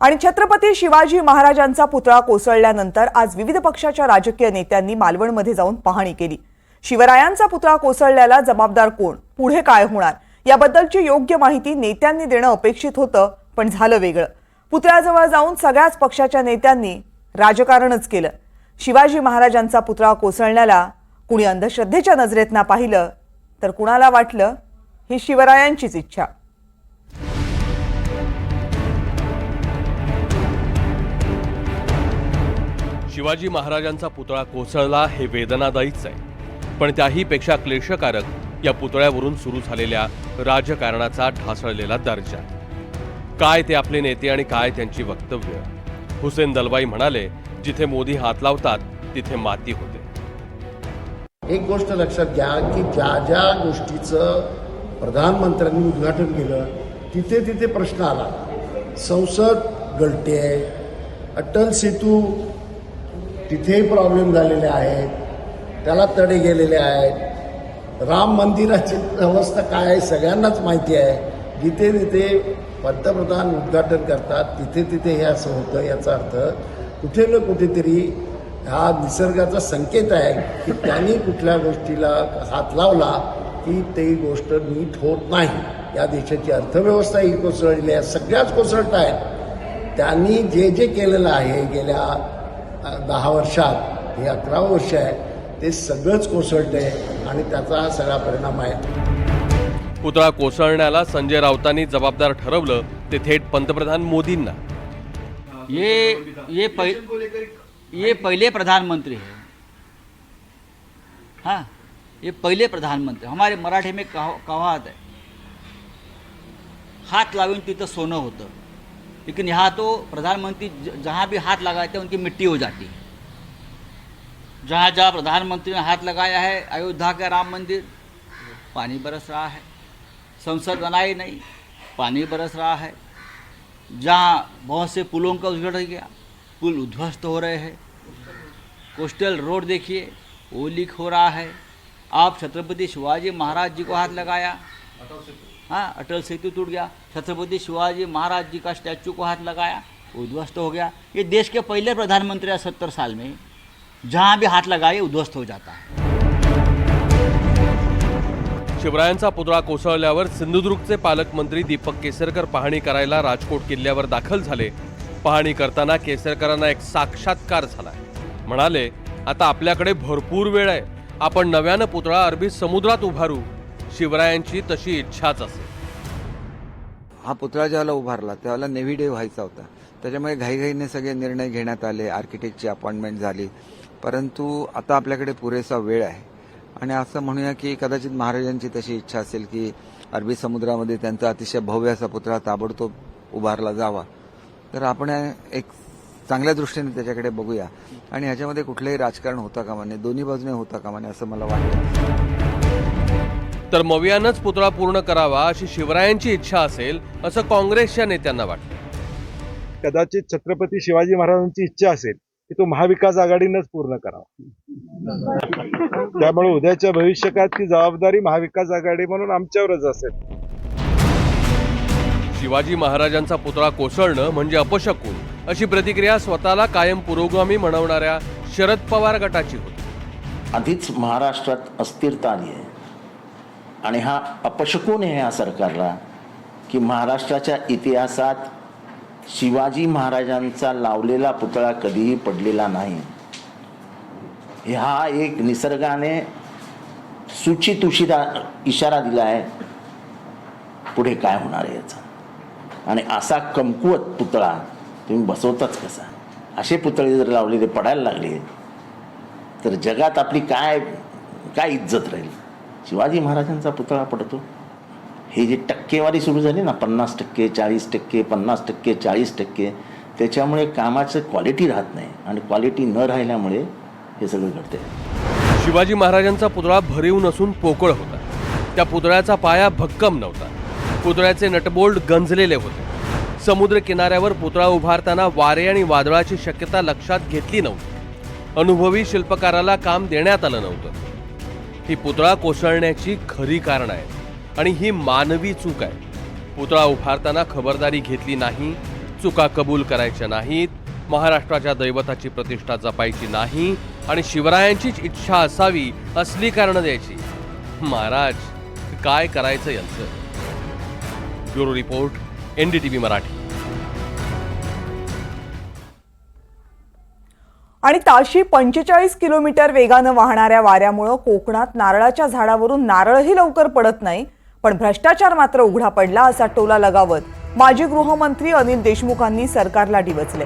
आणि छत्रपती शिवाजी महाराजांचा पुतळा कोसळल्यानंतर आज विविध पक्षाच्या राजकीय नेत्यांनी मालवणमध्ये जाऊन पाहणी केली. शिवरायांचा पुतळा कोसळल्याला जबाबदार कोण? पुढे काय होणार? याबद्दलची योग्य माहिती नेत्यांनी देणं अपेक्षित होतं पण झालं वेगळं. पुतळ्याजवळ जाऊन सगळ्याच पक्षाच्या नेत्यांनी राजकारणच केलं. शिवाजी महाराजांचा पुतळा कोसळण्याला कुणी अंधश्रद्धेच्या नजरेतना पाहिलं तर कुणाला वाटलं? ही शिवरायांचीच इच्छा. शिवाजी महाराजांचा पुतळा कोसळला हे वेदनादायीच आहे. पण त्याही पेक्षा क्लेशकारक या पुतळ्यावरून सुरू झालेल्या राजकारणाचा ढासळलेला दर्जा. काय ते आपले नेते आणि काय त्यांची वक्तव्य? हुसेन दलबाई म्हणाले जिथे मोदी हात लावतात तिथे माती होते. एक गोष्ट लक्षात घ्या की ज्या ज्या गोष्टीचं प्रधानमंत्र्यांनी उद्घाटन केलं तिथे तिथे प्रश्न आला. संसद गळते आहे अटल सेतू तिथेही प्रॉब्लेम झालेले आहेत. त्याला तडे गेलेले आहेत. राम मंदिराची अवस्था काय आहे सगळ्यांनाच माहिती आहे. जिथे तिथे पंतप्रधान उद्घाटन करतात तिथे तिथे हे असं होतं याचा अर्थ कुठे ना कुठेतरी हा निसर्गाचा संकेत आहे की त्यांनी कुठल्या गोष्टीला हात लावला की ती गोष्ट नीट होत नाही. या देशाची अर्थव्यवस्था ही कोसळलेली आहे सगळ्याच कोसळत आहेत. त्यांनी जे जे केलेलं आहे गेल्या दहा वर्षात हे अकरा वर्ष आहे ते सगळंच कोसळतंय आणि त्याचा हा सगळा परिणाम आहे. पुतळा कोसळण्याला संजय राऊतांनी जबाबदार ठरवलं ते थेट पंतप्रधान मोदींना. ये ये पह, ये पहले प्रधानमंत्री है। हाँ ये पहले प्रधानमंत्री हमारे मराठी में कहा कहावत है। हाथ लावून तिथं सोनं होतं। लेकिन यहाँ तो प्रधानमंत्री जहाँ भी हाथ लगाते हैं, उनकी मिट्टी हो जाती है। जहाँ जहाँ प्रधानमंत्री ने हाथ लगाया है, अयोध्या का राम मंदिर, पानी बरस रहा है। संसद बनाई नहीं, पानी बरस रहा है। जहाँ बहुत से पुलों का उद्घाटन किया पुल उध्वस्त हो रहे हैं। कोस्टल रोड देखिए, वो लीक हो रहा है। आप छत्रपति शिवाजी महाराज जी को हाथ लगाया। हाँ अटल सेतु टूट गया छत्रपति शिवाजी महाराज जी का स्टैचू को हाथ लगाया उद्ध्वस्त हो गया। ये देश के पहले प्रधानमंत्री है सत्तर साल में। जहाँ भी हाथ लगाए उद्ध्वस्त हो जाता है। शिवरायांचा पुतळा कोसळल्यावर सिंधुदुर्गचे पालकमंत्री दीपक केसरकर पाहणी करायला राजकोट किल्ल्यावर दाखल झाले. पाहणी करताना केसरकरांना एक साक्षात्कार झाला. म्हणाले आता आपल्याकडे भरपूर वेळ आहे. आपण नव्यानं पुतळा अरबी समुद्रात उभारू. शिवरायांची तशी इच्छाच असे हा पुतळा ज्यावेळेला उभारला त्यावेळेला नेव्ही डे व्हायचा होता. त्याच्यामुळे घाईघाईने सगळे निर्णय घेण्यात आले आर्किटेक्टची अपॉइंटमेंट झाली. परंतु आता आपल्याकडे पुरेसा वेळ आहे. आणि असं म्हणूया की कदाचित महाराजांची तशी इच्छा असेल की अरबी समुद्रामध्ये त्यांचा अतिशय भव्य असा पुतळा ताबडतोब उभारला जावा. तर आपण एक चांगल्या दृष्टीने त्याच्याकडे बघूया. आणि ह्याच्यामध्ये कुठलंही राजकारण होता कामा नये दोन्ही बाजूने होता कामा नये असं मला वाटतं. तर मवियानंच पुतळा पूर्ण करावा अशी शिवरायांची इच्छा असेल असं काँग्रेसच्या नेत्यांना वाटतं. कदाचित छत्रपती शिवाजी महाराजांची इच्छा असेल की तो महाविकास आघाडीनंच पूर्ण करावा. त्यामुळे उद्याच्या भविष्यकाळात ती जबाबदारी महाविकास आघाडी म्हणून आमच्यावरच असेल. शिवाजी महाराजांचा पुतळा कोसळणं म्हणजे अपशकुन अशी प्रतिक्रिया स्वतःला कायम पुरोगामी म्हणवणाऱ्या शरद पवार गटाची होती. आधीच महाराष्ट्रात अस्थिरता आली आहे. आणि हा अपशकून आहे ह्या सरकारला की महाराष्ट्राच्या इतिहासात शिवाजी महाराजांचा लावलेला पुतळा कधीही पडलेला नाही. हा एक निसर्गाने सूचित उशिरा इशारा दिला आहे पुढे काय होणार आहे याचा? आणि असा कमकुवत पुतळा तुम्ही बसवताच कसा? असे पुतळे जर लावलेले पडायला लागले तर जगात आपली काय काय इज्जत राहील? शिवाजी महाराजांचा पुतळा पडतो. हे जे टक्केवारी सुरू झाली ना पन्नास टक्के चाळीस टक्के पन्नास टक्के चाळीस टक्के त्याच्यामुळे कामाचं क्वालिटी राहत नाही आणि क्वालिटी न राहिल्यामुळे हे सगळं घडते शिवाजी महाराजांचा पुतळा भरीव नसून पोकळ होता. त्या पुतळ्याचा पाया भक्कम नव्हता. पुतळ्याचे नटबोल्ड गंजलेले होते. समुद्र किनाऱ्यावर पुतळा उभारताना वारे आणि वादळाची शक्यता लक्षात घेतली नव्हती. अनुभवी शिल्पकाराला काम देण्यात आलं नव्हतं. ही पुतळा कोसळण्याची खरी कारण आहे आणि ही मानवी चूक आहे. पुतळा उभारताना खबरदारी घेतली नाही चुका कबूल करायच्या नाहीत महाराष्ट्राच्या दैवताची प्रतिष्ठा जपायची नाही आणि शिवरायांचीच इच्छा असावी असली कारणं द्यायची. महाराज काय करायचं यांचं? Bureau report NDTV Marathi. आणि ताशी पंचेचाळीस किलोमीटर वेगानं वाहणाऱ्या वाऱ्यामुळं कोकणात नारळाच्या झाडावरून नारळही लवकर पडत नाही पण भ्रष्टाचार मात्र उघडा पडला असा टोला लगावत माजी गृहमंत्री अनिल देशमुखांनी सरकारला डिवचले